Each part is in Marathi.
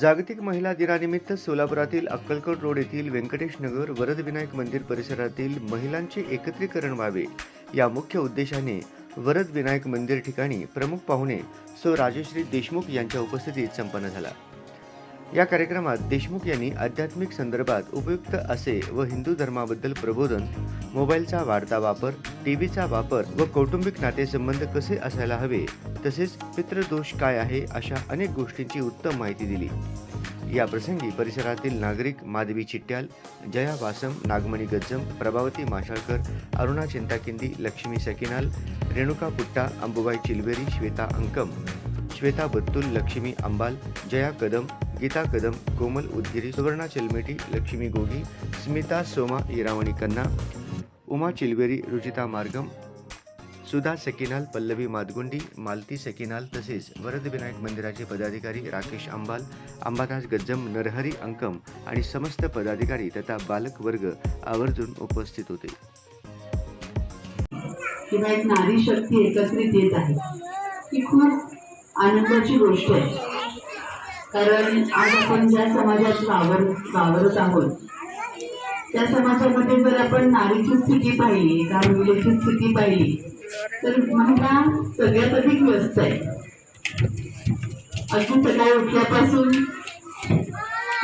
जागतिक महिला दिनानिमित्त सोलापुरातील अक्कलकोट रोड येथील व्यंकटेश नगर वरदविनायक मंदिर परिसरातील महिलांचे एकत्रीकरण व्हावे. या मुख्य उद्देशाने वरद विनायक मंदिर ठिकाणी प्रमुख पाहुणे सो राजश्री देशमुख यांच्या उपस्थितीत संपन्न झाला. या कार्यक्रमात देशमुख यांनी आध्यात्मिक संदर्भात उपयुक्त असे व हिंदू धर्माबद्दल प्रबोधन मोबाईलचा वाढता वापर टीव्हीचा वापर व कौटुंबिक नातेसंबंध कसे असायला हवे तसेच पितृदोष काय आहे अशा अनेक गोष्टींची उत्तम माहिती दिली. या प्रसंगी परिसरातील नागरिक माधवी चिट्ट्याल जया वासम नागमणी गज्जम प्रभावती माशाळकर अरुणा चिंताकिंदी लक्ष्मी सकिनाल रेणुका पुट्टा अंबुबाई चिलबेरी श्वेता अंकम श्वेता बत्तुल लक्ष्मी अंबाल जया कदम गीता कदम कोमल उदगिरी सुवर्णा चिलमेटी लक्ष्मी गोगी स्मिता सोमा इरावणी कन्ना उमा चिलबेरी रुचिता मार्गम सुधा सकिनाल पल्लवी मादगुंडी मालती सकिनाल तसेच वरदविनायक मंदिराचे पदाधिकारी राकेश अंबाल अंबादास गज्जम नरहरी अंकम आणि समस्त पदाधिकारी तथा बालक वर्ग आवर्जून उपस्थित होते. किंवा एक नारी शक्ती एकत्रित येत आहे. ही खूप आनंदाची गोष्ट आहे. कारण आज आपण ज्या समाजात वावर वावरत आहोत त्या समाजामध्ये जर आपण नारीची स्थिती पाहिली एका मुलीची स्थिती पाहिली तर महिला सगळ्यात अधिक व्यस्त आहे. अगदी सकाळी उठल्यापासून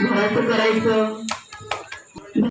घराचं करायचं